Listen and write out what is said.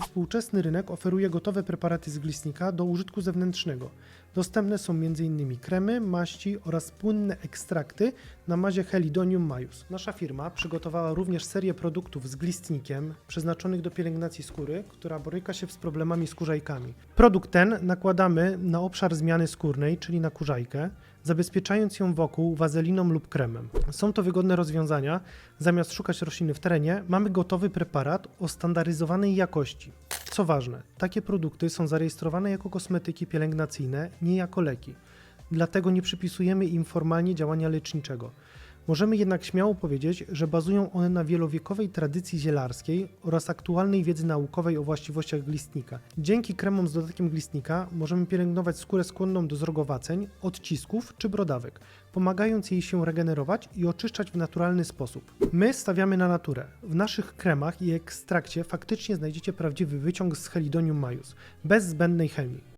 Współczesny rynek oferuje gotowe preparaty z glistnika do użytku zewnętrznego. Dostępne są m.in. kremy, maści oraz płynne ekstrakty na mazie Helidonium majus. Nasza firma przygotowała również serię produktów z glistnikiem przeznaczonych do pielęgnacji skóry, która boryka się z problemami skórzajkami. Produkt ten nakładamy na obszar zmiany skórnej, czyli na kurzajkę, zabezpieczając ją wokół wazeliną lub kremem. Są to wygodne rozwiązania. Zamiast szukać rośliny w terenie, mamy gotowy preparat o standaryzowanej jakości. Co ważne, takie produkty są zarejestrowane jako kosmetyki pielęgnacyjne, nie jako leki. Dlatego nie przypisujemy im formalnie działania leczniczego. Możemy jednak śmiało powiedzieć, że bazują one na wielowiekowej tradycji zielarskiej oraz aktualnej wiedzy naukowej o właściwościach glistnika. Dzięki kremom z dodatkiem glistnika możemy pielęgnować skórę skłonną do zrogowaceń, odcisków czy brodawek, pomagając jej się regenerować i oczyszczać w naturalny sposób. My stawiamy na naturę. W naszych kremach i ekstrakcie faktycznie znajdziecie prawdziwy wyciąg z Helidonium majus, bez zbędnej chemii.